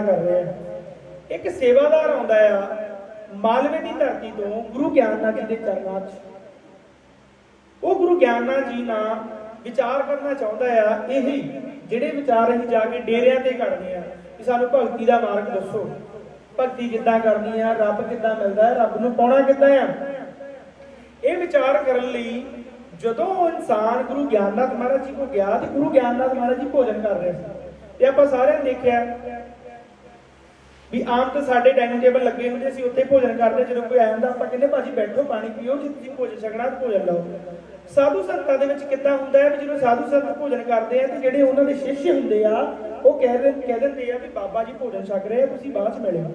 ਕਰ ਰਹੇ ਆ। ਇੱਕ ਸੇਵਾਦਾਰ ਆਉਂਦਾ ਆ, ਮਾਲਵੇ ਦੀ ਧਰਤੀ ਤੋਂ ਗੁਰੂ ਗਿਆਨਨਾਥ ਜੀ ਦੇ ਚਰਨਾਂ 'ਚ। ਉਹ ਗੁਰੂ ਗਿਆਨਨਾਥ ਜੀ ਨਾਲ ਵਿਚਾਰ ਕਰਨਾ ਚਾਹੁੰਦਾ ਆ, ਇਹੀ ਜਿਹੜੇ ਵਿਚਾਰ ਅਸੀਂ ਜਾ ਕੇ ਡੇਰਿਆਂ ਤੇ ਕਰਦੇ ਆ ਕਿ ਸਾਨੂੰ ਭਗਤੀ ਦਾ ਮਾਰਗ ਦੱਸੋ। ਭਗਤੀ ਕਿੱਦਾਂ ਕਰਨੀ ਆ, ਰੱਬ ਕਿੱਦਾਂ ਮਿਲਦਾ ਹੈ ਰੱਬ ਨੂੰ ਪਾਉਣਾ ਕਿੱਦਾਂ ਆ? ਇਹ ਵਿਚਾਰ ਕਰਨ ਲਈ ਜਦੋਂ ਇਨਸਾਨ ਗੁਰੂ ਗਿਆਨਨਾਥ ਮਹਾਰਾਜ ਜੀ ਕੋਲ ਗਿਆ ਤੇ ਗੁਰੂ ਗਿਆਨਨਾਥ ਮਹਾਰਾਜ ਜੀ ਭੋਜਨ ਕਰ ਰਹੇ ਸੀ। ਤੇ ਆਪਾਂ ਸਾਰਿਆਂ ਨੇ ਦੇਖਿਆ ਵੀ ਆਮ ਤਾਂ ਸਾਡੇ ਡਾਈਨਿੰਗ ਟੇਬਲ ਲੱਗੇ ਹੁੰਦੇ ਸੀ, ਉੱਥੇ ਭੋਜਨ ਕਰਦੇ, ਜਦੋਂ ਕੋਈ ਆਇਆ ਜਾਂਦਾ, ਆਪਾਂ ਕਹਿੰਦੇ, ਭਾਜੀ, ਬੈਠੋ, ਪਾਣੀ ਪੀਓ ਜੇ ਤੁਸੀਂ ਭੋਜਨ ਛਕਣਾ ਤਾਂ ਭੋਜਨ ਲਓ। ਸਾਧੂ ਸੰਤਾਂ ਦੇ ਵਿੱਚ ਕਿੱਦਾਂ ਹੁੰਦਾ ਹੈ ਵੀ ਜਦੋਂ ਸਾਧੂ ਸੰਤ ਭੋਜਨ ਕਰਦੇ ਆ, ਤੇ ਜਿਹੜੇ ਉਹਨਾਂ ਦੇ ਸ਼ਿਸ਼ ਹੁੰਦੇ ਆ, ਉਹ ਕਹਿ ਦੇ, ਕਹਿ ਦਿੰਦੇ ਆ ਵੀ, ਬਾਬਾ ਜੀ, ਭੋਜਨ ਛਕ ਰਹੇ ਆ, ਤੁਸੀਂ ਬਾਅਦ ਚ ਮਿਲਿਓ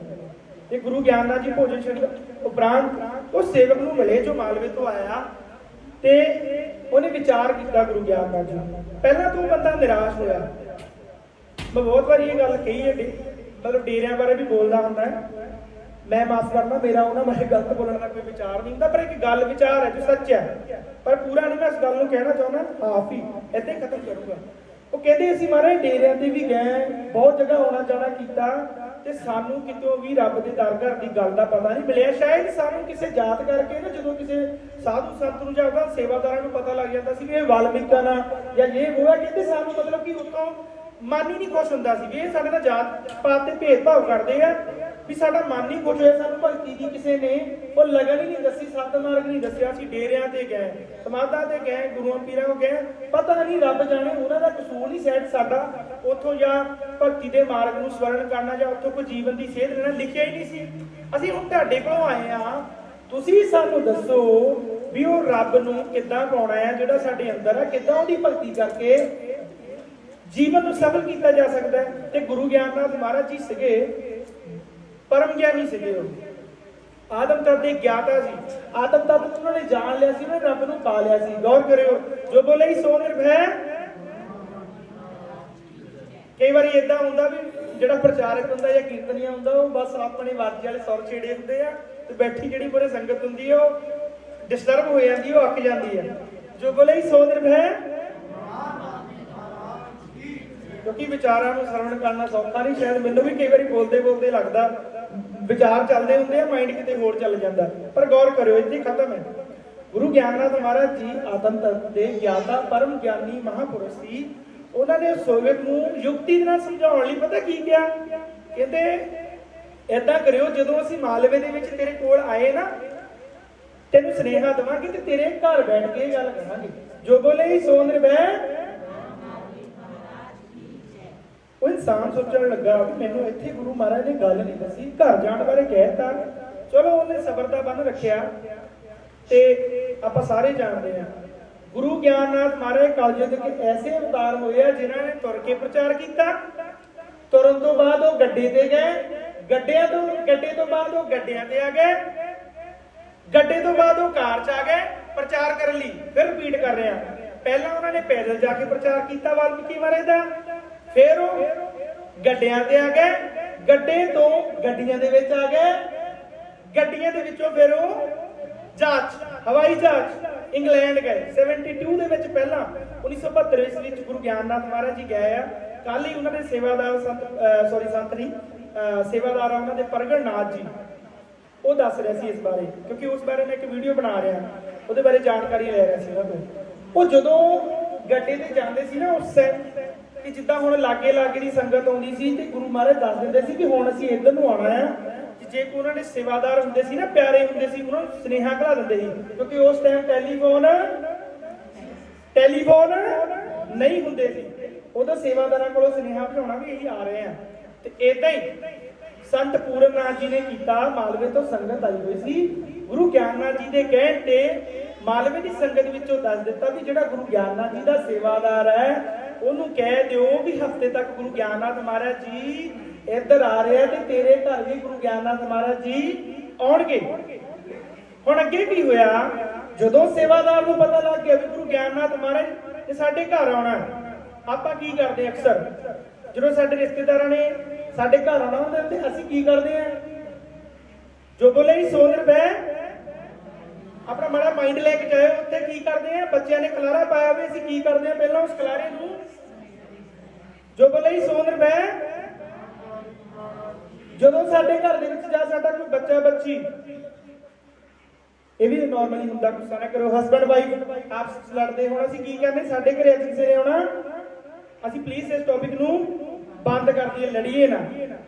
ਤੇ ਗੁਰੂ ਗਿਆਨਨਾਥ ਜੀ ਭੋਜਨ ਛਕ ਉਪਰੰਤ ਉਹ ਸੇਵਕ ਨੂੰ ਮਿਲੇ ਜੋ ਮਾਲਵੇ ਤੋਂ ਆਇਆ, ਤੇ ਉਹਨੇ ਵਿਚਾਰ ਕੀਤਾ ਗੁਰੂ ਗਿਆਨਨਾਥ ਜੀ ਪਹਿਲਾਂ ਤੋਂ ਉਹ ਬੰਦਾ ਨਿਰਾਸ਼ ਹੋਇਆ। ਮੈਂ ਬਹੁਤ ਵਾਰੀ ਇਹ ਗੱਲ ਕਹੀ ਹੈ ਮਤਲਬ ਡੇਰਿਆਂ ਬਾਰੇ ਵੀ ਬੋਲਦਾ ਹੁੰਦਾ ਹੈ। ਮੈਂ ਮਾਫ ਕਰਨਾ, ਮੇਰਾ ਉਹਨਾਂ ਬਾਰੇ ਗਲਤ ਬੋਲਣ ਦਾ ਕੋਈ ਵਿਚਾਰ ਨਹੀਂ ਹੁੰਦਾ, ਪਰ ਇੱਕ ਗੱਲ ਵਿਚਾਰ ਹੈ ਜੋ ਸੱਚ ਹੈ। ਪਰ ਪੂਰਾ ਨਹੀਂ, ਮੈਂ ਇਸ ਗੱਲ ਨੂੰ ਕਹਿਣਾ ਚਾਹੁੰਦਾ ਹਾਫ ਹੀ ਇੱਥੇ ਖਤਮ ਕਰੂੰਗਾ। ਉਹ ਕਹਿੰਦੇ ਅਸੀਂ ਮਹਾਰਾਜ ਡੇਰਿਆਂ ਤੇ ਵੀ ਗਏ, ਬਹੁਤ ਜਗ੍ਹਾ ਆਉਣਾ ਜਾਣਾ ਕੀਤਾ, ਤੇ ਸਾਨੂੰ ਕਿਤੋਂ ਵੀ ਰੱਬ ਦੇ ਦਰ ਘਰ ਦੀ ਗੱਲ ਦਾ ਪਤਾ ਨਹੀਂ ਮਿਲਿਆ। ਸ਼ਾਇਦ ਸਾਨੂੰ ਕਿਸੇ ਜਾਤ ਕਰਕੇ ਨਾ, ਜਦੋਂ ਕਿਸੇ ਸਾਧੂ ਸੰਤ ਨੂੰ ਜਾਂ ਉਹਦਾ ਸੇਵਾਦਾਰਾਂ ਨੂੰ ਪਤਾ ਲੱਗ ਜਾਂਦਾ ਸੀ ਵੀ ਇਹ ਵਾਲਮੀਕਾਂ ਨਾਲ ਜਾਂ ਇਹ ਉਹ ਕਹਿੰਦੇ ਸਾਨੂੰ ਮਤਲਬ ਕਿ ਉਤੋਂ ਮਨ ਹੀ ਨਹੀਂ ਖੁਸ਼ ਹੁੰਦਾ ਸੀ ਵੀ ਇਹ ਸਾਡੇ ਨਾਲ ਜਾਤ ਪਾਤ ਤੇ ਭੇਦਭਾਵ ਕਰਦੇ ਆ, ਵੀ ਸਾਡਾ ਮਨ ਨਹੀਂ ਖੁਸ਼ ਹੋਇਆ, ਸਾਨੂੰ ਭਗਤੀ ਦੀ ਕਿਸੇ ਨੇ ਉਹ ਲਗਨ ਹੀ ਨਹੀਂ ਦੱਸੀ, ਸੱਤ ਮਾਰਗ ਨਹੀਂ ਦੱਸਿਆ ਸੀ ਡੇਰਿਆਂ ਤੇ ਗਏ, ਸਮਾਧਾਂ ਤੇ ਗਏ, ਗੁਰੂਆਂ ਪੀਰਾਂ ਕੋ ਗਏ, ਪਤਾ ਨਹੀਂ ਰੱਬ ਜਾਣੇ ਉਹਨਾਂ ਦਾ ਕਸੂਰ ਨਹੀਂ ਸੈਟ ਸਾਡਾ, ਉੱਥੋਂ ਜਾਂ ਭਗਤੀ ਦੇ ਮਾਰਗ ਨੂੰ ਸਵਰਨ ਕਰਨਾ ਜਾਂ ਉੱਥੋਂ ਕੋਈ ਜੀਵਨ ਦੀ ਸੇਧ ਲੈਣਾ ਲਿਖਿਆ ਹੀ ਨਹੀਂ ਸੀ। ਅਸੀਂ ਹੁਣ ਤੁਹਾਡੇ ਕੋਲੋਂ ਆਏ ਆ ਤੁਸੀਂ ਸਾਨੂੰ ਦੱਸੋ ਵੀ ਉਹ ਰੱਬ ਨੂੰ ਕਿੱਦਾਂ ਪਾਉਣਾ ਹੈ, ਜਿਹੜਾ ਸਾਡੇ ਅੰਦਰ ਆ, ਕਿੱਦਾਂ ਉਹਦੀ ਭਗਤੀ ਕਰਕੇ ਜੀਵਨ ਨੂੰ ਸਫਲ ਕੀਤਾ ਜਾ ਸਕਦਾ ਹੈ। ਤੇ ਗੁਰੂ ਗਿਆਨਨਾਥ ਮਹਾਰਾਜ ਜੀ ਸੀਗੇ ਪਰਮ ਗਿਆਨੀ ਸੀਗੇ ਉਹ। ਆਦਮ ਤੱਤ ਦੇ ਗਿਆਤਾ ਸੀ ਆਦਮ ਤੱਤ ਨੂੰ ਉਹਨਾਂ ਨੇ ਜਾਣ ਲਿਆ ਸੀ ਉਹਨਾਂ ਰੱਬ ਨੂੰ ਪਾ ਲਿਆ ਸੀ। ਗੌਰ ਕਰਿਓ ਜੋ ਬੋਲੇ ਸੋ ਨਿਰਭੈ। ਕਈ ਵਾਰੀ ਇਦਾਂ ਹੁੰਦਾ ਵੀ ਜਿਹੜਾ ਪ੍ਰਚਾਰਕ ਹੁੰਦਾ ਜਾਂ ਕੀਰਤਨੀਆ ਹੁੰਦਾ ਉਹ ਬਸ ਆਪਣੇ ਵਾਜੇ ਵਾਲੇ ਸੁਰ ਛੇੜੇ ਹੁੰਦੇ ਆ ਤੇ ਬੈਠੀ ਜਿਹੜੀ ਪੂਰੇ ਸੰਗਤ ਹੁੰਦੀ ਆ ਉਹ ਡਿਸਟਰਬ ਹੋ ਜਾਂਦੀ ਆ, ਉਹ ਅੱਕ ਜਾਂਦੀ ਆ। ਜੋ ਬੋਲੇ ਹੀ ਸੋ ਨਿਰਭੈ ਕਿਉਂਕਿ ਵਿਚਾਰਾਂ ਨੂੰ ਸਰਵਣ ਕਰਨਾ ਸੌਖਾ ਨਹੀਂ, ਸ਼ਾਇਦ ਮੈਨੂੰ ਵੀ ਕਈ ਵਾਰੀ ਬੋਲਦੇ ਬੋਲਦੇ ਲੱਗਦਾ, ਵਿਚਾਰ ਚੱਲਦੇ ਹੁੰਦੇ ਆ ਮਾਈਂਡ ਕਿਤੇ ਹੋਰ ਚੱਲ ਜਾਂਦਾ। ਪਰ ਗੌਰ ਕਰਿਓ, ਇੱਥੇ ਖਤਮ ਹੈ। ਗੁਰੂ ਗਿਆਨਨਾਥ ਮਹਾਰਾਜ ਜੀ ਆਤਮ ਤਤ ਦੇ ਗਿਆਤਾ ਪਰਮ ਗਿਆਨੀ ਮਹਾਪੁਰਸ਼ ਸੀ। ਉਹਨਾਂ ਨੇ ਸੋਵੀਅਤ ਨੂੰ ਯੁਕਤੀ ਦੇ ਨਾਲ ਸਮਝਾਉਣ ਲਈ ਪਤਾ ਕੀ ਕਿਹਾ? ਕਹਿੰਦੇ, ਏਦਾਂ ਕਰਿਓ, ਜਦੋਂ ਅਸੀਂ ਮਾਲਵੇ ਦੇ ਵਿੱਚ ਤੇਰੇ ਕੋਲ ਆਏ ਨਾ, ਤੈਨੂੰ ਸਨੇਹਾ ਦਵਾਂਗੇ ਤੇ ਤੇਰੇ ਘਰ ਬੈਠ ਕੇ ਗੱਲ ਕਰਾਂਗੇ ਜੋ ਬੋਲੇ ਸੋ ਨਿਰਭੈ ਉਹ ਇਨਸਾਨ ਸੋਚਣ ਲੱਗਾ ਵੀ ਮੈਨੂੰ ਇੱਥੇ ਗੁਰੂ ਮਹਾਰਾਜ ਨੇ ਗੱਲ ਨਹੀਂ ਦੱਸੀ, ਘਰ ਜਾਣ ਬਾਰੇ ਕਹਿਤਾ। ਚਲੋ ਉਹਨੇ ਸਬਰ ਦਾ ਬੰਨ ਰੱਖਿਆ ਤੇ ਆਪਾਂ ਸਾਰੇ ਜਾਣਦੇ ਆ ਗੁਰੂ ਗਿਆਨਨਾਥ ਮਹਾਰਾਜ ਕਲਯੁੱਗ ਦੇ ਐਸੇ ਅਵਤਾਰ ਹੋਏ ਆ ਜਿਨ੍ਹਾਂ ਨੇ ਤੁਰ ਕੇ ਪ੍ਰਚਾਰ ਕੀਤਾ। ਤੁਰਨ ਤੋਂ ਬਾਅਦ ਉਹ ਗੱਡੇ ਤੇ ਗਏ। ਗੱਡਿਆਂ ਤੋਂ, ਗੱਡੇ ਤੋਂ ਬਾਅਦ ਉਹ ਗੱਡਿਆਂ ਤੇ ਆ ਗਏ। ਗੱਡੇ ਤੋਂ ਬਾਅਦ ਉਹ ਕਾਰ 'ਚ ਆ ਗਏ, ਪ੍ਰਚਾਰ ਕਰਨ ਲਈ, ਫਿਰ ਰਿਪੀਟ ਕਰ ਰਿਹਾ। ਪਹਿਲਾਂ ਉਹਨਾਂ ਨੇ ਪੈਦਲ ਜਾ ਕੇ ਪ੍ਰਚਾਰ ਕੀਤਾ ਵਾਲਮੀਕੀ ਮਹਾਰਾਜ ਦਾ। ਫਿਰ ਉਹ ਗੱਡਿਆਂ ਤੇ ਆ ਗਏ, ਗੱਡੇ ਤੋਂ ਗੱਡੀਆਂ ਦੇ ਵਿੱਚ ਆ ਗਏ। ਗੱਡੀਆਂ ਦੇ ਵਿੱਚੋਂ ਫਿਰ ਉਹ ਜਹਾਜ਼, ਹਵਾਈ ਜਹਾਜ਼ ਇੰਗਲੈਂਡ ਗਏ। 72 ਦੇ ਵਿੱਚ ਪਹਿਲਾਂ 1972 ਈਸਵੀ ਵਿੱਚ ਗੁਰੂ ਗਿਆਨਨਾਥ ਮਹਾਰਾਜ ਜੀ ਗਏ ਆ। ਕੱਲ ਹੀ ਉਹਨਾਂ ਦੇ ਸੇਵਾਦਾਰ ਸੰਤ ਸੌਰੀ ਸੰਤ ਨਹੀਂ, ਅਹ, ਸੇਵਾਦਾਰ ਆ ਉਹਨਾਂ ਦੇ ਪ੍ਰਗਟ ਨਾਥ ਜੀ। ਉਹ ਦੱਸ ਰਿਹਾ ਸੀ ਇਸ ਬਾਰੇ, ਕਿਉਂਕਿ ਉਸ ਬਾਰੇ ਮੈਂ ਇੱਕ ਵੀਡੀਓ ਬਣਾ ਰਿਹਾ। ਉਹਦੇ ਬਾਰੇ ਜਾਣਕਾਰੀ ਲੈ ਰਿਹਾ ਸੀ ਉਹਨਾਂ ਤੋਂ ਉਹ ਜਦੋਂ ਗੱਡੇ ਤੇ ਜਾਂਦੇ ਸੀ ਨਾ, ਉਸ ਕਿ ਜਿੱਦਾਂ ਹੁਣ ਲਾਗੇ ਲਾਗੇ ਦੀ ਸੰਗਤ ਆਉਂਦੀ ਸੀ ਤੇ ਗੁਰੂ ਮਹਾਰਾਜ ਦੱਸ ਦਿੰਦੇ ਸੀ ਕਿ ਹੁਣ ਅਸੀਂ ਇੱਧਰ ਨੂੰ ਆਉਣਾ ਆ ਜੇ ਕੋਈ ਉਹਨਾਂ ਦੇ ਸੇਵਾਦਾਰ ਹੁੰਦੇ ਸੀ ਨਾ, ਪਿਆਰੇ ਹੁੰਦੇ ਸੀ, ਉਹਨਾਂ ਨੂੰ ਸੁਨੇਹਾ ਘਲਾ ਦਿੰਦੇ ਸੀ, ਕਿਉਂਕਿ ਉਸ ਟਾਈਮ ਟੈਲੀਫੋਨ ਟੈਲੀਫੋਨ ਨਹੀਂ ਹੁੰਦੇ ਸੀ। ਉਦੋਂ ਸੇਵਾਦਾਰਾਂ ਕੋਲੋਂ ਸੁਨੇਹਾ ਭਜਾਉਣਾ ਵੀ ਇਹੀ ਆ ਰਹੇ ਆ। ਤੇ ਇਦਾਂ ਹੀ ਸੰਤ ਪੂਰਨਨਾਥ ਜੀ ਨੇ ਕੀਤਾ, ਮਾਲਵੇ ਤੋਂ ਸੰਗਤ ਆਈ ਹੋਈ ਸੀ। ਗੁਰੂ ਗਿਆਨਨਾਥ ਜੀ ਦੇ ਕਹਿਣ ਤੇ ਮਾਲਵੇ ਦੀ ਸੰਗਤ ਵਿੱਚੋਂ ਦੱਸ ਦਿੱਤਾ ਵੀ ਜਿਹੜਾ ਗੁਰੂ ਗਿਆਨਨਾਥ ਜੀ ਦਾ ਸੇਵਾਦਾਰ ਹੈ ਉਹਨੂੰ ਕਹਿ ਦਿਓ ਵੀ ਹਫ਼ਤੇ ਤੱਕ ਗੁਰੂ ਗਿਆਨਨਾਥ ਮਹਾਰਾਜ ਜੀ ਇੱਧਰ ਆ ਰਹੇ ਆ ਤੇ ਤੇਰੇ ਘਰ ਵੀ ਗੁਰੂ ਗਿਆਨਨਾਥ ਮਹਾਰਾਜ ਜੀ ਆਉਣਗੇ। ਹੁਣ ਅੱਗੇ ਕੀ ਹੋਇਆ? ਜਦੋਂ ਸੇਵਾਦਾਰ ਨੂੰ ਪਤਾ ਲੱਗ ਗਿਆ ਵੀ ਗੁਰੂ ਗਿਆਨਨਾਥ ਮਹਾਰਾਜ ਨੇ ਸਾਡੇ ਘਰ ਆਉਣਾ ਆਪਾਂ ਕੀ ਕਰਦੇ ਅਕਸਰ? ਜਦੋਂ ਸਾਡੇ ਰਿਸ਼ਤੇਦਾਰਾਂ ਨੇ ਸਾਡੇ ਘਰ ਆਉਣਾ ਹੁੰਦਾ ਤੇ ਅਸੀਂ ਕੀ ਕਰਦੇ ਆ ਜੋ ਬੋਲੇ ਹੀ ਸੋ ਨਿਰਭੈ ਆਪਣਾ ਮਾੜਾ ਮਾਈਂਡ ਲੈ ਕੇ ਜਾਏ ਉੱਥੇ ਕੀ ਕਰਦੇ ਆ ਬੱਚਿਆਂ ਨੇ ਖਲਾਰਾ ਪਾਇਆ ਹੋਵੇ ਅਸੀਂ ਕੀ ਕਰਦੇ ਆ ਪਹਿਲਾਂ ਉਸ ਖਲਾਰੇ ਨੂੰ ਜੋ ਬੋਲੇ ਸੋਨ ਸੋ ਜਦੋਂ ਸਾਡੇ ਘਰ ਦੇ ਵਿੱਚ ਜਾਂ ਸਾਡਾ ਕੋਈ ਬੱਚਾ ਬੱਚੀ, ਇਹ ਵੀ ਨਾਰਮਲੀ ਹੁੰਦਾ ਗੁੱਸਾ ਨਾ ਕਰੋ। ਹਸਬੰਡ ਵਾਈਫ ਆਪਸ ਵਿੱਚ ਲੜਦੇ ਹੋਣ, ਅਸੀਂ ਕੀ ਕਹਿੰਦੇ? ਸਾਡੇ ਘਰੇ ਅੱਜ ਕਿਸੇ ਨੇ ਆਉਣਾ, ਅਸੀਂ ਪਲੀਜ਼ ਇਸ ਟੌਪਿਕ ਨੂੰ ਬੰਦ ਕਰ ਦਈਏ, ਲੜੀਏ ਨਾ।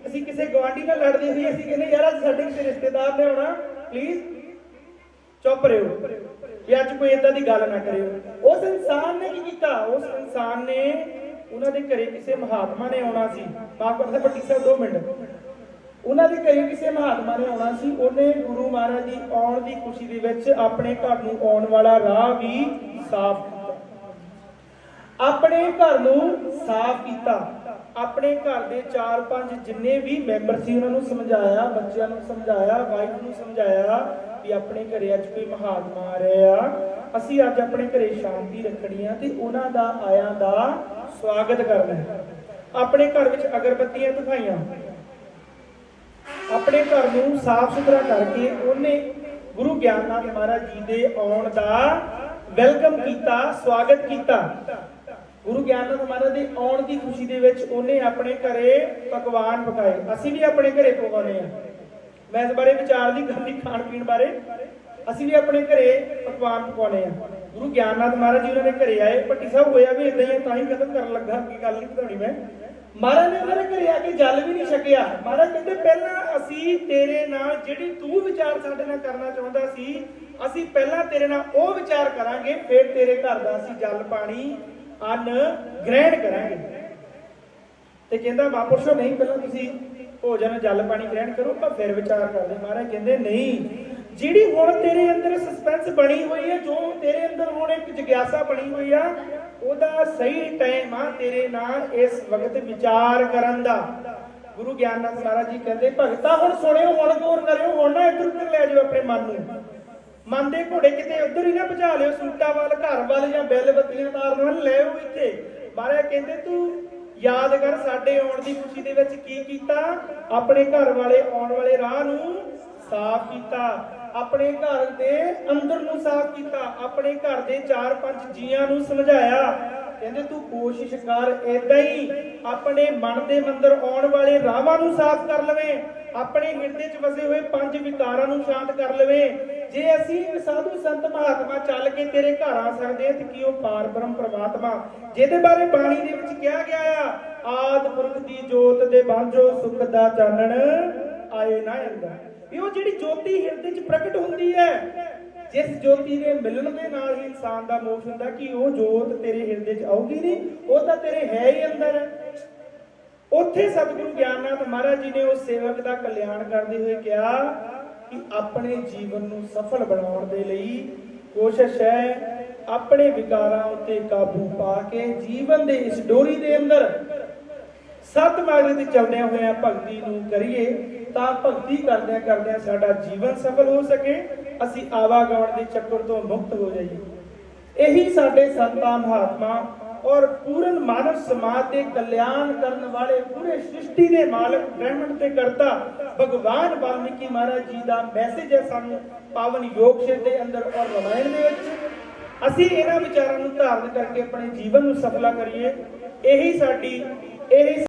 ਅਸੀਂ ਕਿਸੇ ਗਵਾਂਢੀ ਨਾਲ ਲੜਦੇ ਸੀ ਅਸੀਂ ਕਹਿੰਦੇ, ਯਾਰ, ਅੱਜ ਸਾਡੇ ਕਿਸੇ ਰਿਸ਼ਤੇਦਾਰ ਨੇ ਆਉਣਾ ਪਲੀਜ਼ ਚੁੱਪ ਰਹੋ। ਵੀ ਅੱਜ ਕੋਈ ਇਦਾਂ ਦੀ ਗੱਲ ਨਾ ਕਰਿਓ। ਉਸ ਇਨਸਾਨ ਨੇ ਕੀ ਕੀਤਾ? ਉਸ ਇਨਸਾਨ ਨੇ ਉਹਨਾਂ ਦੇ ਘਰੇ ਕਿਸੇ ਮਹਾਤਮਾ ਨੇ ਆਉਣਾ ਸੀ। ਮਾਫ ਕਰਦਾ ਪੱਟੀ ਸਾਹਿਬ 2 ਮਿੰਟ। ਉਹਨਾਂ ਦੇ ਘਰੇ ਕਿਸੇ ਮਹਾਤਮਾ ਨੇ ਆਉਣਾ ਸੀ, ਉਹਨੇ ਗੁਰੂ ਮਹਾਰਾਜ ਦੀ ਆਉਣ ਦੀ ਖੁਸ਼ੀ ਦੇ ਵਿੱਚ ਆਪਣੇ ਘਰ ਨੂੰ ਆਉਣ ਵਾਲਾ ਰਾਹ ਵੀ ਸਾਫ਼ ਕੀਤਾ। ਆਪਣੇ ਘਰ ਨੂੰ ਸਾਫ਼ ਕੀਤਾ। ਆਪਣੇ ਘਰ ਦੇ 4-5 ਜਿੰਨੇ ਵੀ ਮੈਂਬਰ ਸੀ, ਉਹਨਾਂ ਨੂੰ ਸਮਝਾਇਆ, ਬੱਚਿਆਂ ਨੂੰ ਸਮਝਾਇਆ ਵਾਈਫ ਨੂੰ ਸਮਝਾਇਆ ਵੀ ਆਪਣੇ ਘਰੇ ਅੱਜ ਕੋਈ ਮਹਾਤਮਾ ਆ ਰਿਹਾ। ਅਸੀਂ ਅੱਜ ਆਪਣੇ ਘਰੇ ਸ਼ਾਂਤੀ ਰੱਖਣੀ ਆ ਤੇ ਉਹਨਾਂ ਦਾ ਆਇਆਂ ਦਾ ਸਵਾਗਤ ਕਰਨਾ ਹੈ। ਆਪਣੇ ਘਰ ਵਿੱਚ ਅਗਰਬੱਤੀਆਂ ਦਿਖਾਈਆਂ ਆਪਣੇ ਘਰ ਨੂੰ ਸਾਫ਼ ਸੁਥਰਾ ਕਰਕੇ ਉਹਨੇ ਗੁਰੂ ਗਿਆਨਨਾਥ ਮਹਾਰਾਜ ਜੀ ਦੇ ਆਉਣ ਦਾ ਵੈਲਕਮ ਕੀਤਾ, ਸਵਾਗਤ ਕੀਤਾ। ਗੁਰੂ ਗਿਆਨਨਾਥ ਮਹਾਰਾਜ ਦੇ ਆਉਣ ਦੀ ਖੁਸ਼ੀ ਦੇ ਵਿੱਚ ਉਹਨੇ ਆਪਣੇ ਘਰੇ ਪਕਵਾਨ ਪਕਾਏ। ਅਸੀਂ ਵੀ ਆਪਣੇ ਘਰੇ ਪਕਾਉਨੇ ਆ ਮੈਂ ਇਸ ਬਾਰੇ ਵਿਚਾਰਦੀ ਕਰਨੀ ਖਾਣ ਪੀਣ ਬਾਰੇ। ਅਸੀਂ ਵੀ ਆਪਣੇ ਘਰੇ ਪਕਵਾਨ ਪਕਾਉਨੇ ਆ ਗੁਰੂ ਗਿਆਨਨਾਥ ਮਹਾਰਾਜ ਜੀ ਉਹਨਾਂ ਦੇ ਘਰੇ ਆਏ ਭੱਟੀ ਸਾਹਿਬ ਹੋਇਆ ਵੀ ਇਦਾਂ ਹੀ ਆ, ਤਾਂ ਹੀ ਖਤਮ ਕਰਨ ਲੱਗਾ ਕੀ ਗੱਲ ਨਹੀਂ ਪਤਾਉਣੀ ਮੈਂ। ਮਹਾਰਾਜ ਨੇ ਉਹਨਾਂ ਦੇ ਘਰੇ ਆ ਕੇ ਜਲ ਵੀ ਨਹੀਂ ਛਕਿਆ। ਮਹਾਰਾਜ ਕਹਿੰਦੇ ਪਹਿਲਾਂ ਅਸੀਂ ਤੇਰੇ ਨਾਲ ਜਿਹੜੀ ਤੂੰ ਵਿਚਾਰ ਸਾਡੇ ਨਾਲ ਕਰਨਾ ਚਾਹੁੰਦਾ ਸੀ ਅਸੀਂ ਪਹਿਲਾਂ ਤੇਰੇ ਨਾਲ ਉਹ ਵਿਚਾਰ ਕਰਾਂਗੇ ਫਿਰ ਤੇਰੇ ਘਰ ਦਾ ਅਸੀਂ ਜਲ ਪਾਣੀ ਅੰਨ ਗ੍ਰਹਿਣ ਕਰਾਂਗੇ। ਤੇ ਕਹਿੰਦਾ ਮਹਾਂਪੁਰਸ਼ੋ ਨਹੀਂ ਪਹਿਲਾਂ ਤੁਸੀਂ ਭੋਜਨ ਜਲ ਪਾਣੀ ਗ੍ਰਹਿਣ ਕਰੋ ਪਰ ਫਿਰ ਵਿਚਾਰ ਕਰਦੇ ਮਹਾਰਾਜ ਕਹਿੰਦੇ ਨਹੀਂ ਜਿਹੜੀ ਹੁਣ ਤੇਰੇ ਅੰਦਰ ਸਸਪੈਂਸ ਬਣੀ ਹੋਈ ਹੈ ਜੋ ਤੇਰੇ ਅੰਦਰ ਹੁਣ ਇੱਕ ਜਿਗਿਆਸਾ ਬਣੀ ਹੋਈ ਆ, ਉਹਦਾ ਸਹੀ ਟਾਈਮ ਆ ਤੇਰੇ ਨਾਲ ਇਸ ਵਕਤ ਵਿਚਾਰ ਕਰਨ ਦਾ। ਗੁਰੂ ਗਿਆਨਨਾਥ ਮਹਾਰਾਜ ਜੀ ਕਹਿੰਦੇ, ਭਗਤਾ ਹੁਣ ਸੁਣਿਓ, ਹੁਣ ਗੌਰ ਕਰਿਓ, ਹੁਣ ਨਾ ਇੱਧਰ ਉੱਧਰ ਲੈ ਜਾਓ ਆਪਣੇ ਮਨ ਨੂੰ। ਮਨ ਦੇ ਘੋੜੇ ਕਿਤੇ ਉੱਧਰ ਹੀ ਨਾ ਭਜਾ ਲਿਓ, ਸੂਟਾਂ ਵੱਲ, ਘਰ ਵੱਲ ਜਾਂ ਬੈਲ ਬੱਤੀਆਂ ਤਾਰਨ ਵੱਲ ਲੈ ਆਓ ਇੱਥੇ। ਮਹਾਰਾਜ ਕਹਿੰਦੇ, ਤੂੰ ਯਾਦ ਕਰ ਸਾਡੇ ਆਉਣ ਦੀ ਖੁਸ਼ੀ ਦੇ ਵਿੱਚ ਕੀ ਕੀਤਾ? ਆਪਣੇ ਘਰ ਵਾਲੇ ਆਉਣ ਵਾਲੇ ਰਾਹ ਨੂੰ ਸਾਫ਼ ਕੀਤਾ। ਆਪਣੇ ਘਰ ਦੇ ਅੰਦਰ ਨੂੰ ਸਾਫ਼ ਕੀਤਾ, ਆਪਣੇ ਘਰ ਦੇ 4-5 ਜੀਆਂ ਨੂੰ ਸਮਝਾਇਆ। ਕਹਿੰਦੇ, ਤੂੰ ਕੋਸ਼ਿਸ਼ ਕਰ, ਏਦਾਂ ਹੀ ਆਪਣੇ ਮਨ ਦੇ ਮੰਦਰ ਆਉਣ ਵਾਲੇ ਰਾਹਾਂ ਨੂੰ ਸਾਫ਼ ਕਰ ਲਵੇਂ, ਆਪਣੇ ਹਿਰਦੇ 'ਚ ਵਸੇ ਹੋਏ ਪੰਜ ਵਿਕਾਰਾਂ ਨੂੰ ਸ਼ਾਂਤ ਕਰ ਲਵੇਂ। ਜੇ ਅਸੀਂ ਸਾਧੂ ਸੰਤ ਮਹਾਤਮਾ ਚੱਲ ਕੇ ਤੇਰੇ ਘਰ ਆ ਸਕਦੇ ਹਾਂ, ਤੇ ਕੀ ਉਹ ਪਾਰ ਬ੍ਰਹਮ ਪ੍ਰਮਾਤਮਾ? ਜਿਹਦੇ ਬਾਰੇ ਬਾਣੀ ਦੇ ਵਿੱਚ ਕਿਹਾ ਗਿਆ ਆ, ਆਦ ਪੁਰਖ ਦੀ ਜੋਤ ਦੇ ਬਾਝੋ ਸੁਖ ਦਾ ਚਾਨਣ ਆਏ ਨਾ ਜਾਂਦਾ ਵੀ ਉਹ ਜਿਹੜੀ ਜੋਤੀ ਹਿਰਦੇ 'ਚ ਪ੍ਰਗਟ ਹੁੰਦੀ ਹੈ, ਜਿਸ ਜੋਤੀ ਦੇ ਮਿਲਣ ਦੇ ਨਾਲ ਹੀ ਇਨਸਾਨ ਦਾ ਮੋਕਸ਼ ਹੁੰਦਾ ਕਿ ਉਹ ਜੋਤ ਤੇਰੇ ਹਿਰਦੇ 'ਚ ਆਉਗੀ ਨਹੀਂ, ਉਹ ਤਾਂ ਤੇਰੇ ਹੈ ਹੀ ਅੰਦਰ। ਹੈ ਉੱਥੇ ਸਤਿਗੁਰੂ ਗਿਆਨਨਾਥ ਮਹਾਰਾਜ ਜੀ ਨੇ ਉਸ ਸੇਵਕ ਦਾ ਕਲਿਆਣ ਕਰਦੇ ਹੋਏ ਕਿਹਾ ਕਿ ਆਪਣੇ ਜੀਵਨ ਨੂੰ ਸਫਲ ਬਣਾਉਣ ਦੇ ਲਈ ਕੋਸ਼ਿਸ਼ ਹੈ, ਆਪਣੇ ਵਿਕਾਰਾਂ ਉੱਤੇ ਕਾਬੂ ਪਾ ਕੇ ਜੀਵਨ ਦੇ ਇਸ ਡੋਰੀ ਦੇ ਅੰਦਰ ਸਤ ਮਾਰਗ ਤੇ ਚੱਲਦਿਆਂ ਹੋਇਆਂ ਭਗਤੀ ਨੂੰ ਕਰੀਏ। ਤਾਂ ਭਗਤੀ ਕਰਦਿਆਂ ਕਰਦਿਆਂ ਸਾਡਾ ਜੀਵਨ ਸਫਲ ਹੋ ਸਕੇ, ਅਸੀਂ ਆਵਾਗਾਉਣ ਦੇ ਚੱਕਰ ਤੋਂ ਮੁਕਤ ਹੋ ਜਾਈਏ। ਇਹੀ ਸਾਡੇ ਸੰਤਾਂ, ਮਹਾਤਮਾ ਔਰ ਪੂਰਨ ਮਾਨਵ ਸਮਾਜ ਦੇ ਕਲਿਆਣ ਕਰਨ ਵਾਲੇ ਪੂਰੇ ਸ੍ਰਿਸ਼ਟੀ ਦੇ ਮਾਲਕ ਬ੍ਰਹਮਣ ਤੇ ਕਰਤਾ ਭਗਵਾਨ ਵਾਲਮੀਕੀ ਮਹਾਰਾਜ ਜੀ ਦਾ ਮੈਸੇਜ ਹੈ ਸਾਨੂੰ ਪਾਵਨ ਯੋਗ ਸ਼ੇਰ ਦੇ ਅੰਦਰ ਔਰ ਰਮਾਇਣ ਦੇ ਵਿੱਚ। ਅਸੀਂ ਇਹਨਾਂ ਵਿਚਾਰਾਂ ਨੂੰ ਧਾਰਨ ਕਰਕੇ ਆਪਣੇ ਜੀਵਨ ਨੂੰ ਸਫਲਾ ਕਰੀਏ। ਇਹੀ ਸਾਡੀ ਇਹੀ